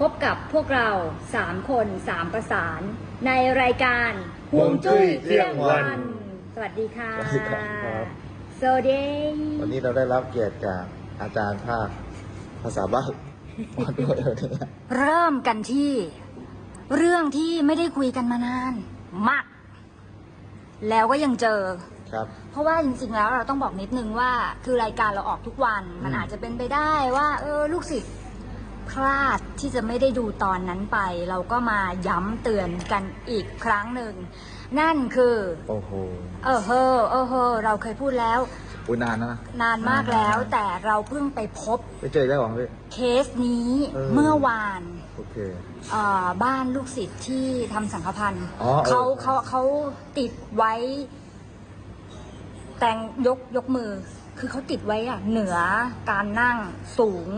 พบกับพวกเรา 3 คน 3 ประสาน ในรายการฮวงจุ้ยเที่ยงวัน สวัสดีค่ะสวัสดีครับสวัสดีวันนี้เราได้รับเกียรติจากอาจารย์ภาคภาษาบ้านมาด้วยวันนี้เริ่มกันที่ เรื่องที่ไม่ได้คุยกันมานานมาก แล้วก็ยังเจอ ครับ เพราะว่าจริงๆแล้วเราต้องบอกนิดนึงว่า คือรายการเราออกทุกวัน มันอืมอาจจะเป็นไปได้ว่า เออลูกศิษย์ พลาดที่จะไม่ได้ดูตอนนั้นไป เราก็มาย้ำเตือนกันอีกครั้งหนึ่ง นั่นคือ โอ้โหเออเฮอเออเฮอเราเคยพูดแล้ว อุยนานนะนานมากแล้วแต่เราเพิ่งไปพบไปเจอได้หรอพี่ เคสนี้เออ เมื่อวาน โอเค เอ่อบ้านลูกศิษย์ที่ทำสังฆพันธ์อ๋อเออ เขาเขาเขาติดไว้ แต่งยกยกมือ คือเขาติดไว้อะเหนือการนั่งสูง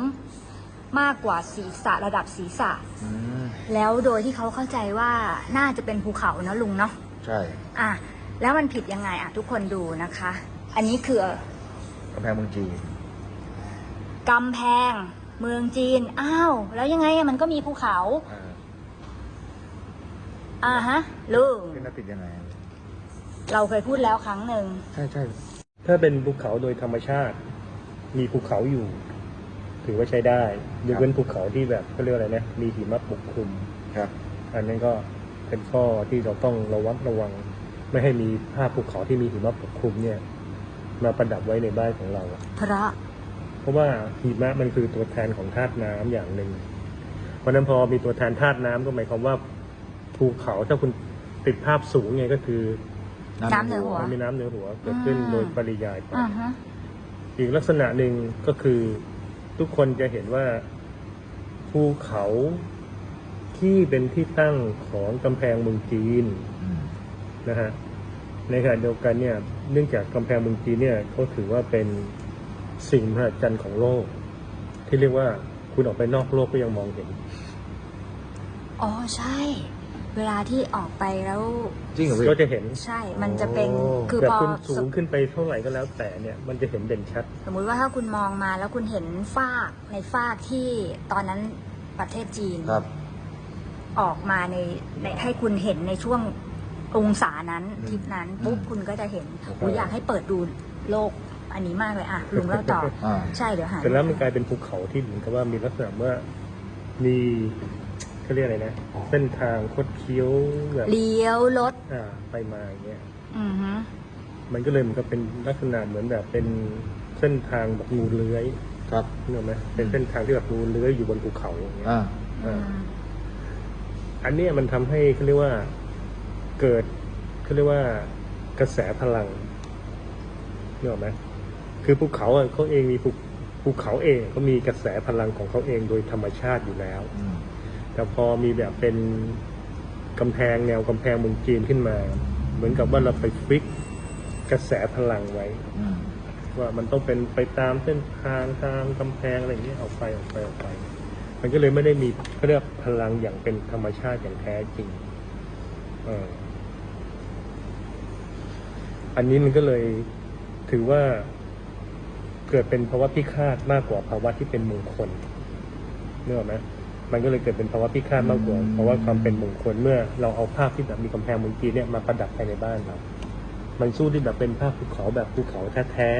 มากกว่าศีรษะระดับศีรษะ อืมแล้วโดยที่เขาเข้าใจว่าน่าจะเป็นภูเขานะลุงเนาะใช่อะแล้วมันผิดยังไงอะทุกคนดูนะคะ อันนี้คือกำแพงเมืองจีนกำแพงเมืองจีนอ้าวแล้วยังไงอะมันก็มีภูเขาอ่าอ่าฮะลุงเป็นน่าติดยังไง เราเคยพูดแล้วครั้งหนึ่ง ใช่ใช่ถ้าเป็นภูเขาโดยธรรมชาติ มีภูเขาอยู่ ถือว่าใช้ได้ยกเว้นภูเขาที่แบบเขาเรียกว่าอะไรนะมีหิมะปกคลุมครับ อันนั้นก็เป็นข้อที่เราต้องระวัดระวัง ไม่ให้มีภาพภูเขาที่มีหิมะปกคลุมเนี่ย มาประดับไว้ในบ้านของเรา พระเพราะว่าหิมะมันคือตัวแทนของธาตุน้ำอย่างหนึ่งเพราะฉะนั้นพอมีตัวแทนธาตุน้ำก็หมายความว่าภูเขาถ้าคุณติดภาพสูงไงก็คือน้ำเหนือหัวมันมีน้ำเหนือหัวเกิดขึ้นอืมโดยปริยายไปอ่าฮะอีกลักษณะหนึ่งก็คือ ทุกคนจะเห็นว่าภูเขาที่เป็นที่ตั้งของกำแพงเมืองจีนอืมนะฮะในขณะเดียวกันเนี่ย เนื่องจากกำแพงเมืองจีนเนี่ยเขาถือว่าเป็นสิ่งมหัศจรรย์ของโลก ที่เรียกว่าคุณออกไปนอกโลกก็ยังมองเห็น อ๋อใช่ เวลาที่ออกไปแล้ว จริงเหรอพี่ ก็จะเห็นใช่ มันจะเป็นโอ้ คือแต่พอคุณสูงขึ้นไปเท่าไหร่ก็แล้วแต่เนี่ยมันจะเห็นเด่นชัด สมมุติว่าถ้าคุณมองมาแล้วคุณเห็นฟากในฟากที่ตอนนั้นประเทศจีน ครับ ออกมาในในให้คุณเห็นในช่วงองศานั้นอืมทริปนั้นปุ๊บอืมคุณก็จะเห็นโอ้โหอุ๊ยอยากให้เปิดดูโลกอันนี้มากเลยอะลุงเล่าต่อ อ่า ใช่เดี๋ยวหาแต่แล้วมันกลายเป็นภูเขาที่เหมือนกับว่ามีลักษณะว่ามี เขาเรียกอะไรนะ เส้นทางคดเคี้ยวแบบเลี้ยวรถอ่าไปมาอย่างเงี้ยอือฮึมันก็เลยเหมันก็เป็นลักษณะเหมือนแบบเป็นเส้นทางแบบงูเลื้อยครับนึกออกไหมเป็นเส้นทางที่แบบงูเลื้อยอยู่บนภูเขาอย่างเงี้ยอ่าอ่าอันเนี้ยมันทำให้เขาเรียกว่าเกิดเขาเรียกว่ากระแสพลังนึกออกไหมคือภูเขาอะเขาเองมีภูภูเขาเองเขามีกระแสพลังของเขาเองโดยธรรมชาติอยู่แล้ว อืม แต่พอมีแบบเป็นกำแพงแนวกำแพงเมืองจีนขึ้นมา เหมือนกับว่าเราไปฟิกกระแสพลังไว้ อืมว่ามันต้องเป็นไปตามเส้นทางตามกำแพงอะไรอย่างเงี้ยออกไปออกไปออกไป มันก็เลยไม่ได้มีเขาเรียกพลังอย่างเป็นธรรมชาติอย่างแท้จริงเอออันนี้มันก็เลยถือว่า เกิดเป็นภาวะพิฆาตมากกว่าภาวะที่เป็นมงคลเนื้ออกไหม มันก็เลยเกิดเป็นภาวะพิฆาตมากกว่าภาวะความเป็นมงคลเมื่อเราเอาภาพที่แบบมีกำแพงเมืองจีนเนี่ยมาประดับภายในบ้านเรา มันสู้ที่แบบเป็นภาพภูเขาแบบภูเขาแท้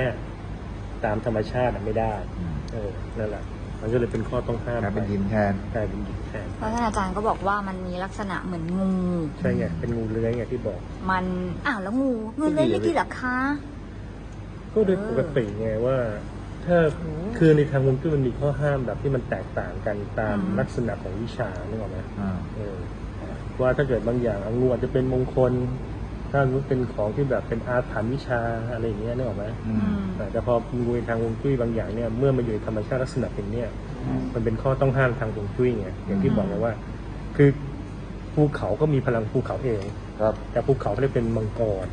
ๆตามธรรมชาติอะไม่ได้อืมเออ นั่นแหละ มันก็เลยเป็นข้อต้องห้ามกลายเป็นไปดินแทนกลายเป็นดินแทนเพราะท่านอาจารย์ก็บอกว่ามันมีลักษณะเหมือนงู ใช่ไง เป็นงูเลื้อยไงที่บอก มันอ้าวแล้วงูงูเล่นไม่กี่หรอคะ ก็โดยปกติไงว่า ถ้าโอ้คือในทางฮวงจุ้ยมันมีข้อห้ามแบบที่มันแตกต่างกันตามอืมลักษณะของวิชานึกออกไหมอ่า เออว่าถ้าเกิดบางอย่างอะงูอาจจะเป็นมงคล ถ้างูเป็นของที่แบบเป็นอาถรรพ์วิชาอะไรอย่างเงี้ยนึกออกไหมอือืมมแต่พองูในทางฮวงจุ้ยบางอย่างเนี่ยเมื่อมันอยู่ในธรรมชาติลักษณะเป็นเนี่ย มันเป็นข้อต้องห้ามทางฮวงจุ้ยไงอย่างที่บอกไงว่า คือภูเขาก็มีพลังภูเขาเอง ครับ แต่ภูเขาเขาเรียกเป็นมังกร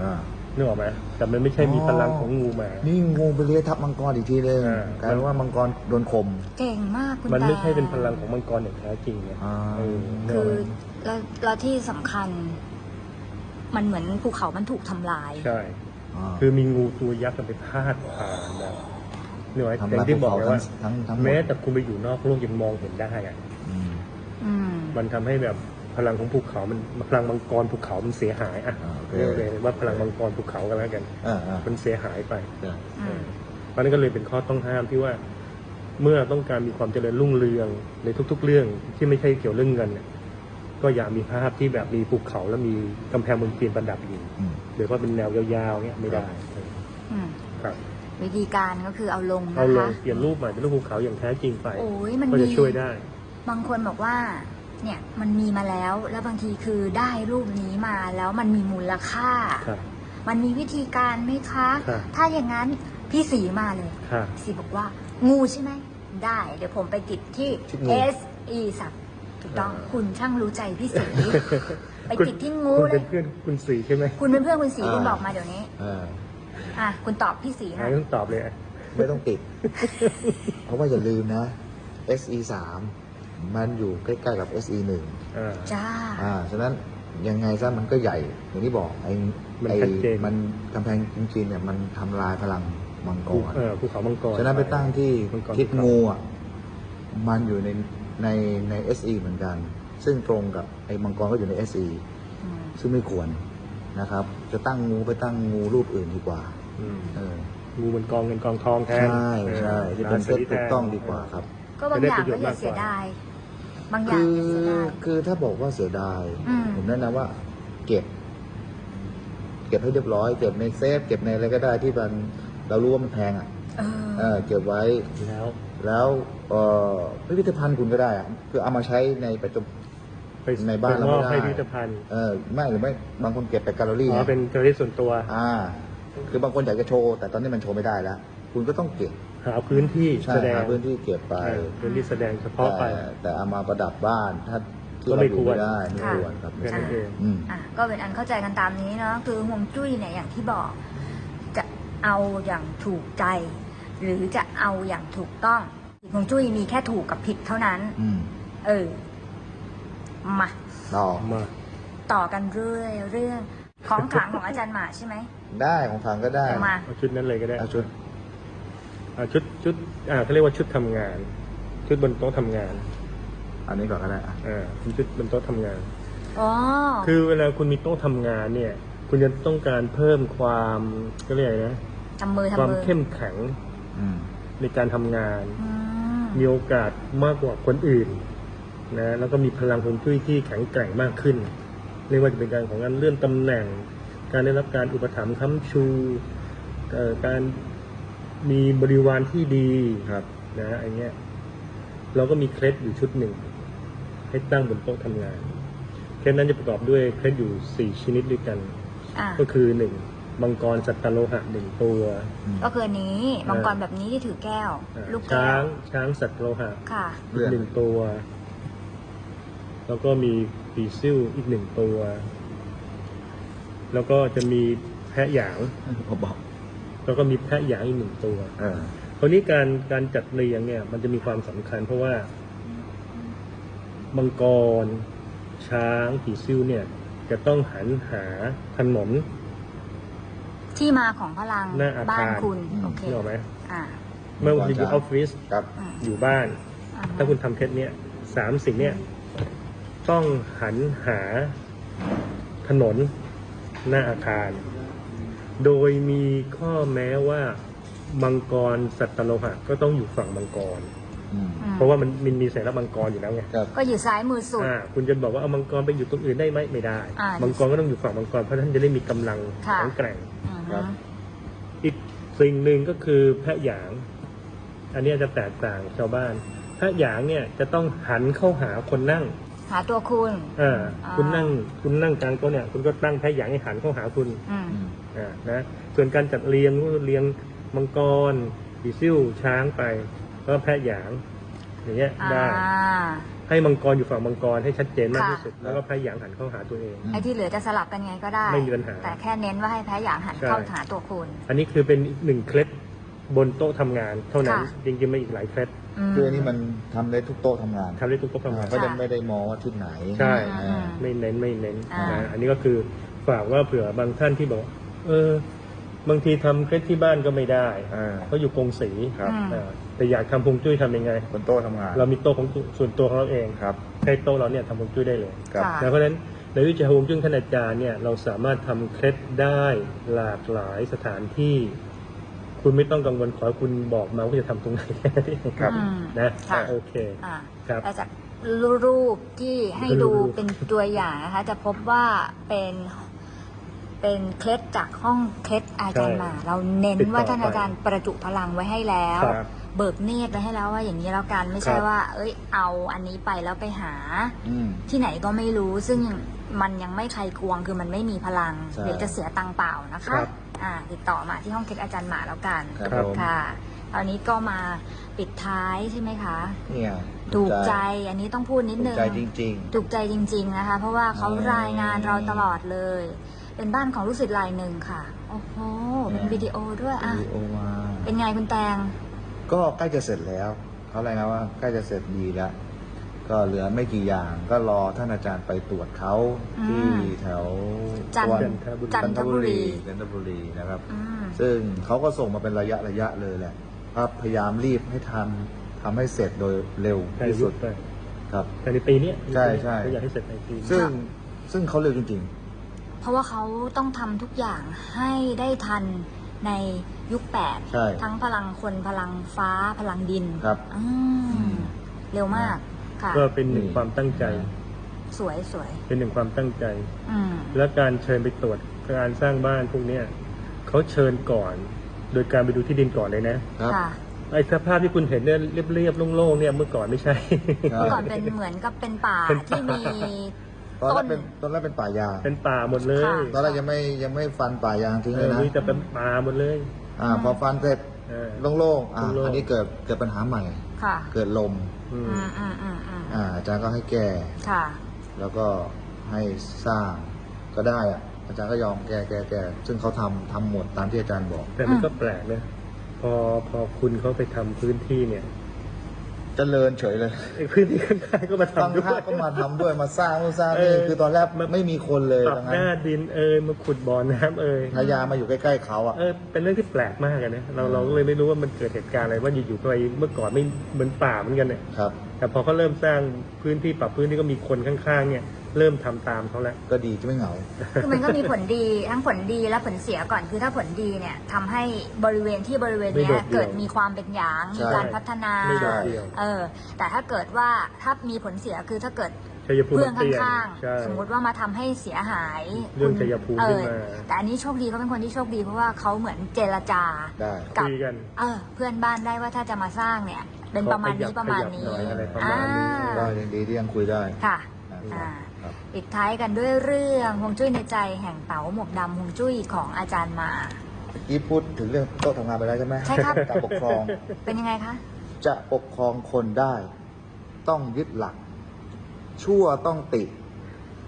อ่า นึกออกไหมแต่มันไม่ใช่มีพลังของงูมา นี่งูไปเลื้อยทับมังกรอีกทีเลยอ่า กลายเป็นว่ามังกรโดนข่มเก่งมากคุณมันไม่ตาใช่เป็นพลังของมังกรอย่างแท้จริงไงอ่าเออนึกคือออกไหมแล้วแล้วที่สำคัญ มันเหมือนภูเขามันถูกทำลาย ใช่อ่าคือมีงูตัวยักษ์มันไปพาดผ่านแบบนึกออกไหมทำอย่าลายงที่ภูบอกเขาไงทั้งว่า ทั้งทั้งหมดแม้แต่คุณไปอยู่นอกโลกยังมองเห็นได้อะอืมอืมมันทำให้แบบ พลังของภูเขามันพลังมังกรภูเขามันเสียหายอะอ่าโอเค เรียกเลยว่าพลังมังกรภูเขากันแล้วกัน อ่าอ่ามันเสียหายไปใช่อืมเพราะฉะนั้นก็เลยเป็นข้อต้องห้ามที่ว่า เมื่อต้องการมีความเจริญรุ่งเรืองในทุก ๆ เรื่องที่ไม่ใช่เกี่ยวเรื่องเงินเนี่ยก็อย่ามีภาพที่แบบมีภูเขาแล้วมีกำแพงเมืองจีนประดับอยู่อืม หรือว่าเป็นแนวยาวๆเนี่ยไม่ได้อืมครับ วิธีการก็คือเอาลงเอานะลคะงเปลี่ยนรูปใหม่เป็นรูปภูเขาอย่างแท้จริงไป โอ้ยมันก็มีจะช่วยได้ บางคนบอกว่า เนี่ยมันมีมาแล้ว แล้วบางทีคือได้รูปนี้มาแล้วมันมีมูลค่า ครับ มันมีวิธีการไหมคะ ครับถ้าอย่างนั้นพี่สีมาเลยค่ะสีบอกว่า งูใช่ไหม ได้ เดี๋ยวผมไปติดที่ ที่งู S E สับถูกต้องเออคุณช่างรู้ใจพี่สี ไปติดที่งูคุณเลเป็ยนเพื่อนคุณสีใช่ไหม คุณเป็นเพื่อนคุณสีอ่า คุณบอกมาเดี๋ยวนี้ อ่าอะ คุณตอบพี่สีหไหนน่อยต้องตอบเลยอะไม่ต้องติด เพราะว่าอย่าลืมนะ SE สา มมันอยู่ใกล้ๆกับ SE หนึ่งอ่า จ้า อ่า ฉะนั้นยังไงซะมันก็ใหญ่ อย่างที่บอกไอ้มันไอ้ชัดเจน มันกำแพงจีนๆเนี่ยมันทำลายพลังมังกภูร เออภูเขามังกร ฉะนั้นไปตั้งที่มังกร ทิศงูอะมันอยู่ในในใน SE เหมือนกัน ซึ่งตรงกับไอ้มังกรก็อยู่ใน SE อืม ซึ่งไม่ควรนะครับ จะตั้งงูไปตั้งงูรูปอื่นดีกว่าอืมเอองูบนกองเงินกองทองแทนใช่ใช่ออที่เป็นเซตราศีถูกแทนต้องดีกว่าครับ ก็บางอย่างก็อย่าเสียดาย บางอย่าคืงออย่าเสียดาย คือถ้าบอกว่าเสียดาย อืม ผมแนะนำว่า เก็บ เก็บให้เรียบร้อย เก็บในเซฟ เก็บในอะไรก็ได้ที่มันเรารู้ว่ามันแพงอะเออ เออเก็บไว้ แล้ว แล้วเออพิพิธภัณฑ์คุณก็ได้อะคือเอามาใช้ในปัจจุบัน ไปในบ้านเราไปมอบไม่ได้ให้พิพิธภัณฑ์เออไม่หรือไม่บางคนเก็บไปแกลเลอรี่อ๋อไงเป็นเจอรี่ส่วนตัว อ่า คือบางคนอยากจะโชว์ แต่ตอนนี้มันโชว์ไม่ได้แล้ว คุณก็ต้องเก็บ หาพื้นที่ใช่แสดงหาพื้นที่เก็บไปเออพื้นที่แสดงเฉพาะไป แต่แต่เอามาประดับบ้านถ้าที่ก็เราไม่อยู่ควร ไม่ได้ไม่ค่ะควรครับแค่นั้นเองอืม อะก็เป็นอันเข้าใจกันตามนี้เนาะคือห่วงจุ้ยเนี่ยอย่างที่บอก จะเอาอย่างถูกใจ หรือจะเอาอย่างถูกต้องห่วงจุ้ยมีแค่ถูกกับผิดเท่านั้น อืมเออมาต่อมา ต่อกันเรื่อยเรื่องของขลังของอาจารย์หมาใช่ไหมได้ของทางก็ได้เอามาเอาชุดนั้นเลยก็ได้ เอาชุดเอา ชุดชุดอ่าเขาเรียกว่าชุดทำงาน ชุดบนโต๊ะทำงานอันนี้ก่อนก็ได้อะอ่าเป็นชุดบนโต๊ะทำงาน อ๋อ คือเวลาคุณมีโต๊ะทำงานเนี่ย คุณจะต้องการเพิ่มความก็เรียกอะไรนะ ทำมือความทำมือเข้มแข็งอืมในการทำงาน อืมมีโอกาสมากกว่าคนอื่นนะแล้วก็มีพลังฮวงจุ้ยที่แข็งแกร่งมากขึ้นไม่ว่าจะเป็นการของการเลื่อนตำแหน่ง การได้รับการอุปถัมภ์ค้ำชูเอ่อการ มีบริวารที่ดีครับนะไอเงี้ยเราก็มีเคล็ดอยู่ชุดหนึ่งให้ตั้งบนโต๊ะทำงาน เคล็ดนั้นจะประกอบด้วยเคล็ดอยู่สี่ชนิดด้วยกัน อะก็คือหนึ่งมังกรสัตตโลหะหนึ่งตัวอืมก็คืออันนี้มังกรแบบนี้ที่ถือแก้ว อ่าลูกแก้ช้างวช้างสัตว์โลหะค่ะเลื่อน หนึ่งตัว แล้วก็มีปีซิ่วอีกหนึ่งตัว แล้วก็จะมีแพะหยางผมบอก แล้วก็มีแพะหยางอีกหนึ่งตัวเออคราวนี้การการจัดเรียงเนี่ย มันจะมีความสำคัญ เพราะว่ามังกร ช้างปีซิ่วเนี่ย จะต้องหันหาถนน ที่มาของพลังหน้าอาคาร บ้านคุณอืมโอเคนี่ออกไหมอ่าไม่ว่าจะอยู่ออฟฟิศครับอืมอยู่บ้าน อ่ฮะถ้าคุณทำเคสเนี้ยสามสิ่งเนี้ยต้องหันหาถนนหน้าอาคาร โดยมีข้อแม้ว่ามังกรสัตตโลหะก็ต้องอยู่ฝั่งมังกร อืมอืมเพราะว่ามันมันมีสัญลักษณ์มังกรอยู่แล้วไงครับ ก็อยู่ซ้ายมือสุด อ่าคุณจะบอกว่าเอามังกรไปอยู่ตรงอื่นได้ไหมไม่ได้ อ่ามังกรก็ต้องอยู่ฝั่งมังกรเพราะท่านจะได้มีกำลังค่ะ แข็งแกร่ง อืมครับ อีกสิ่งหนึ่งก็คือแพะหยาง อันเนี้ยจะแตกต่างชาวบ้านแพะหยางเนี่ยจะต้องหันเข้าหาคนนั่ง หาตัวคุณ อ่าอ่า คุณนั่งคุณนั่งกลางโต๊ะเนี่ยคุณก็ตั้งแพะหยางให้หันเข้าหาคุณอืมอืมอ่านะส่วนการจัดเรียงก็เรียงมังกรปีซิ่วช้างไปแล้วก็แพะหยางอย่างเงี้ยอ่า ได้ให้มังกรอยู่ฝั่งมังกรให้ชัดเจนมากค่ะ ที่สุด แล้วก็แพะหยางหันเข้าหาตัวเอง ไอ้ที่เหลือจะสลับกันไงก็ได้ ไม่มีปัญหาแต่แค่เน้นว่าให้แพ้อย่างหันใช่ เข้าหาตัวคุณ อันนี้คือเป็นอีกหนึ่งเคล็ด บนโต๊ะทำงานเท่านั้น ค่ะ จริงๆมันอีกหลายเคล็ดมคืออันนี้มันทำได้ทุกโต๊ะทำงานทำได้ทุกโต๊ะทำงานไม่ได้ไม่ได้มองว่าทิศไหนใช่อืมไม่เน้นไม่เน้นอ่านะอันนี้ก็คือฝากว่าเผื่อบางท่านที่บอก เออ บางทีทำเคล็ดที่บ้านก็ไม่ได้อ่าเขาะอยู่กรงสีครับอืมอ่าแต่อยากทำพงจุ้ยทำยังไง บนโต๊ะทำงานเรามีโต๊ะของส่วนตัวของเราเองครับใช้โต๊ะเราเนี่ยทำพงจุ้ยได้เลยครับ ค่ะ นะเพราะฉะนั้นในวิชาฮวงจุ้ยท่านอาจารย์เนี่ยเราสามารถทำเคล็ดได้หลากหลายสถานที่ คุณไม่ต้องกังวลขอให้คุณบอกมาว่าจะทำตรงไหนแค่นั้นเองครับอืมนะค่ะ โอเคอ่าครับ แต่จากรูปที่ให้ดูรูป เป็นตัวอย่างนะคะ จะพบว่าเป็นเป็นเคล็ดจากห้องเคล็ดอาจารย์หมา เราเน้นว่าท่านอาจารย์ประจุพลังไว้ให้แล้ว ครับ เบิกเนตรไว้ให้แล้วว่าอย่างนี้แล้วกันไม่ใช่ครับ ว่า เอ้ย เอาอันนี้ไปแล้วไปหา อืม ที่ไหนก็ไม่รู้ซึ่งมันยังไม่ใครควงคือมันไม่มีพลังใช่ เดี๋ยวจะเสียตังค์เปล่านะคะครับ อ่าติดต่อมาที่ห้องเคล็ดอาจารย์หมาแล้วกันครับผมค่ะตอนนี้ก็มาปิดท้ายใช่ไหมคะ เนี่ยถูกใจอันนี้ต้องพูดนิดถูนึกงใจจริง ถูกใจจริง ๆนะคะ เพราะว่าเขาอืมรายงานเราตลอดเลย เป็นบ้านของลูกศิษย์รายหนึ่งค่ะ โอ้โหเป็นเนี่ยวิดีโอด้วยๆอะวิดีโอมา เป็นไงคุณแตง ก็ใกล้จะเสร็จแล้ว เขารายงานว่าใกล้จะเสร็จดีแล้ว ก็เหลือไม่กี่อย่างก็รอท่านอาจารย์ไปตรวจเขาที่แถวจันทวัร์จันทบุรี จันทบุรี จันทบุรีนะครับ อืม ซึ่งเขาก็ส่งมาเป็นระยะระยะเลยแหละว่าพยายามรีบให้ทันทำให้เสร็จโดยเร็วใช่ที่สุดไปครับ แต่ในปีเนี้ยใช่ใช่เขาอยากให้เสร็จในปีนี้ ซึ่งซึ่งเขาเร็วจริง เพราะว่าเขาต้องทำทุกอย่างให้ได้ทันในยุคแปดใช่ทั้งพลังคนพลังฟ้าพลังดินครับ อือืมมเร็วมาก ค่ะ ก็เป็นหนึ่งนี่ความตั้งใจ สวยสวยเป็นหนึ่งความตั้งใจ อืมและการเชิญไปตรวจการสร้างบ้านพวกเนี้ยเขาเชิญก่อน โดยการไปดูที่ดินก่อนเลยนะๆครับ ค่ะไอ้สภาพที่คุณเห็นเนี่ยเรียบๆโล่งๆเนี่ยเมื่อก่อนไม่ใช่ ครับ เมื่อก่อนเป็นเหมือนกับเป็นป่าเป็นป่าที่มี ตอนแรต้กน เป็นตอนแรกเป็นป่ายางเป็นป่าหมดเลยค่ะ ตอนแรกยังไม่ยังไม่ฟันป่ายางทิ้งเอเลยอนะมีแต่เป็นป่าหมดเลยอ่าพอฟันเสร็จเออ โล่งๆอ่าโล่งๆ อันนี้เกิดเกิดปัญหาใหม่ ค่ะ เกิดลม อืม อืมอืมอืมอืมอ่าอาจารย์ก็ให้แก้ค่ะ แล้วก็ให้สร้างก็ได้อะอาจารย์ก็ยอมแก้แก้แก้ซึ่งเขาทำทำหมดตามที่อาจารย์บอก แต่มันก็แปลกนะพอพอคุณเขาไปทำพื้นที่เนี่ย เจริญเฉยเลย ไอ้พื้นที่ข้างๆก็มาตั้งทำด้วท่าย ก็มาทำด้วยมาสร้างนู่นสร้างเอนี่อคือตอนแรกไม่มีคนเลยปรับดังหนั้นน้าดินเอยมาขุดบ่อน้ำเอยพยามาอยู่ใกล้ๆเขาอะ เออเป็นเรื่องที่แปลกมากอะนะเราเราก็เลยไม่รู้ว่ามันเกิดเหตุการณ์อะไรว่าอยู่ๆไปเมื่อก่อนไม่เหมือนป่าเหมือนกันเนี่ย ครับ แต่พอเขาเริ่มสร้างพื้นที่ปรับพื้นที่ก็มีคนข้างๆเนี่ย เริ่มทำตามเขาแล้ว ก็ดีจะไม่เหงา คือมันก็มีผลดีทั้งผลดีและผลเสียก่อนคือถ้าผลดีเนี่ยทำให้บริเวณที่บริเวณไม่เนี้โดยดเดี่ยว เกิดมีความเป็นหยางใช่ มีการพัฒนาไม่โดดเดี่ยวเออแต่ถ้าเกิดว่าถ้ามีผลเสียคือถ้าเกิดชัยภูมิเพื่อนมันเปลี่ยนข้างใช่ๆ สมมุติว่ามาทำให้เสียหายเรื่องคุณชัยภูมิเอขึ้นอมา แต่อันนี้โชคดีเขาเป็นคนที่โชคดีเพราะว่าเขาเหมือนเจรจา ได้ กับ คุยกัน เออเพื่อนบ้านได้ว่าถ้าจะมาสร้างเนี่ย เป็นประมาณนี้ขอขยับประมาณนี้ขยับหน่อยอะไรประมาณนี้ อ่าก็ยังดีที่ยังคุยได้ค่ะนะอ่าครับ ปิดท้ายกันด้วยเรื่องฮวงจุ้ยในใจแห่งเต๋าหมวกดำฮวงจุ้ยของอาจารย์มาเมื่อกี้พูดถึงเรื่องโต๊ะทำงานไปแล้วใช่ไหมใช่ครับ การปกครอง เป็นยังไงคะ จะปกครองคนได้ ต้องยึดหลัก ชั่วต้องติ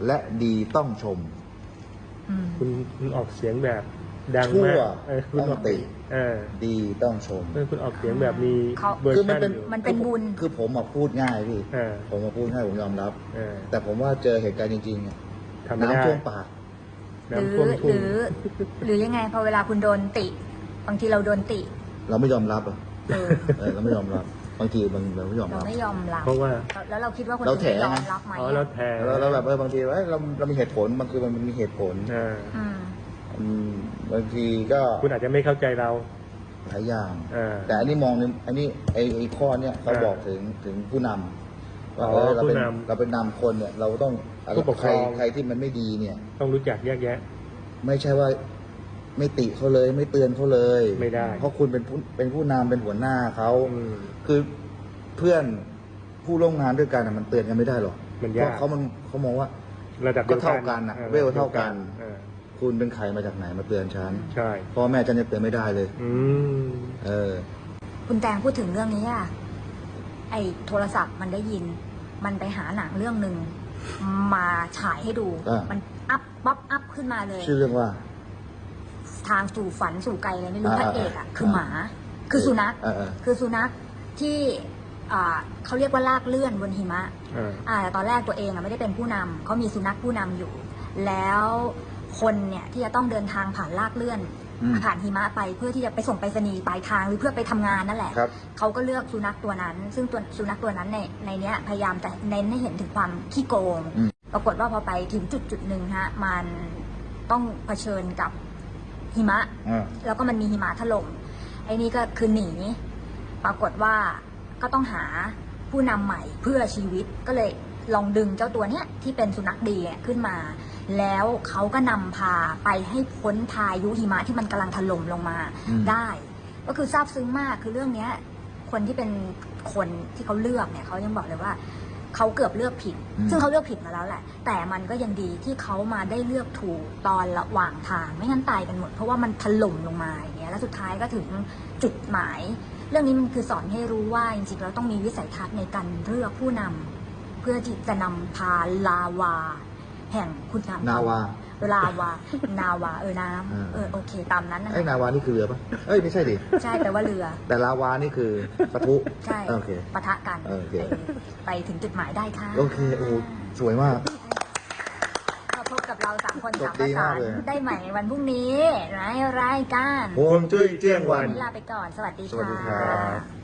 และดีต้องชม อืม คุณคุณออกเสียงแบบ ดังชั่มาวกเออคุณต้องออกติเออดีต้องชม เออคุณออกเสียงแบบมีเขา เวอร์คือมันชันเป็นอยู่ มันเป็นบุญ คือผมอะพูดง่ายพี่เออ ผมมาพูดง่ายผมยอมรับ เออแต่ผมว่าเจอเหตุการณ์จริงๆอะทำไม่ได้น้ำท่วมปาก หรือน้ำท่วมหทุ่ง รือ หรือยังไงพอเวลาคุณโดนติ บางทีเราโดนติเราไม่ยอมรับอะเออเออเราไม่ยอมรับบางทีบางเราไม่ยอมเรารับ ไม่ยอมรับเพราะว่า แล้วเราคิดว่าคนเราอื่นแถจะยอไงมรับไหมอ๋อแล้วแทนแล้วเราแบบเออบางทีเอ้ยเราเรามีเหตุผลบางคือมันมีเหตุผล เออ อืม อืม บางทีก็คุณอาจจะไม่เข้าใจเราหลายอย่างเออ แต่อันนี้มองในอันนี้ไอไอข้อเนี้ยเขาอ่าบอกถึงถึงผู้นำว่าอ๋อเออเราเป็นผู้นำเราเป็นนำคนเนี่ย เราต้องผู้ปกครอง ใครใครที่มันไม่ดีเนี่ย ต้องรู้จักแยกแยะ ไม่ใช่ว่าไม่ติเขาเลยไม่เตือนเขาเลยไม่ได้ เพราะคุณเป็นผู้เป็นผู้นำเป็นหัวหน้าเขา อืม คือเพื่อนผู้ร่วมงานด้วยกันน่ะมันเตือนกันไม่ได้หรอกมันเพยาก ราะเขามันเขามองว่า ระดับดียวก็เท่ากันน่ะออเวลเท่ากัน เออ คุณเป็นใครมาจากไหนมาเตือนฉันใช่ พ่อแม่ฉันจะเตือนไม่ได้เลย อืม เออ คุณแตงพูดถึงเรื่องนี้อะไอโทรศัพท์มันได้ยิน มันไปหาหนังเรื่องหนึ่งมาฉายให้ดู อ่ามัมันอัพป๊อปอัพขึ้นมาเลย ชื่อเรื่องว่า ทางสู่ฝันสู่ไกลอะไรไม่รู้อ่าพระเอกอะคือหมา คือสุนัขเออเออ คือสุนัขที่อ่าเขาเรียกว่าลากเลื่อนบนหิมะเอออ่าแต่ตอนแรกตัวเองอะไม่ได้เป็นผู้นำเขามีสุนัขผู้นำอยู่ แล้ว คนเนี่ยที่จะต้องเดินทางผ่านลากเลื่อน อืมผ่านหิมะไปเพื่อที่จะไปส่งไปรษณีย์ปลายทางหรือเพื่อไปทำงานนั่นแหละ ครับ เขาก็เลือกสุนัขตัวนั้น ซึ่งตัวสุนัขตัวนั้นในในเนี้ยพยายามจะเน้นให้เห็นถึงความขี้โกง อืม ปรากฏว่าพอไปถึงจุดจุดหนึ่งฮะมันต้องเผชิญกับหิมะ อ่า แล้วก็มันมีหิมะถล่มไอ้นี่ก็คือหนี ปรากฏว่าก็ต้องหาผู้นำใหม่เพื่อชีวิตก็เลย ลองดึงเจ้าตัวเนี้ยที่เป็นสุนัขดีอะขึ้นมา แล้วเขาก็นำพาไปให้พ้นพายุหิมะที่มันกำลังถล่มลงมาอืมได้ ก็คือซาบซึ้งมากคือเรื่องเนี้ย คนที่เป็นคนที่เขาเลือกเนี่ยเขายังบอกเลยว่าเขาเกือบเลือกผิดอืมซึ่งเขาเลือกผิดมาแล้วแหละ แต่มันก็ยังดีที่เขามาได้เลือกถูกตอนระหว่างทาง ไม่งั้นตายกันหมด เพราะว่ามันถล่มลงมาอย่างเงี้ย แล้วสุดท้ายก็ถึงจุดหมาย เรื่องนี้มันคือสอนให้รู้ว่าจริงๆเราต้องมีวิสัยทัศน์ในการเลือกผู้นำเพื่อที่จะนำพาลาวา แห่งคุณงามความนาวา ลาวา นาวา เออน้อ่าำเออโอเค ตามนั้นนะไอ้ยนาวานี่คือเรือปะเอ้ยไม่ใช่ดิใช่แปลว่าเรือ แต่ลาวานี่คือปะทุใช่โอเค ปะทะกันโอเคเออไปถึงจุดหมายได้ค่ะโอเคโอ้โหสวยมาก มาพบกับเราสามคนจสาบมดีภาษามากเลย ได้ใหม่ในวันพรุ่งนี้ในรายการฮวงจุ้ยเจียงวัน ลาไปก่อน สวัสดีสวัสดีค่ะครับ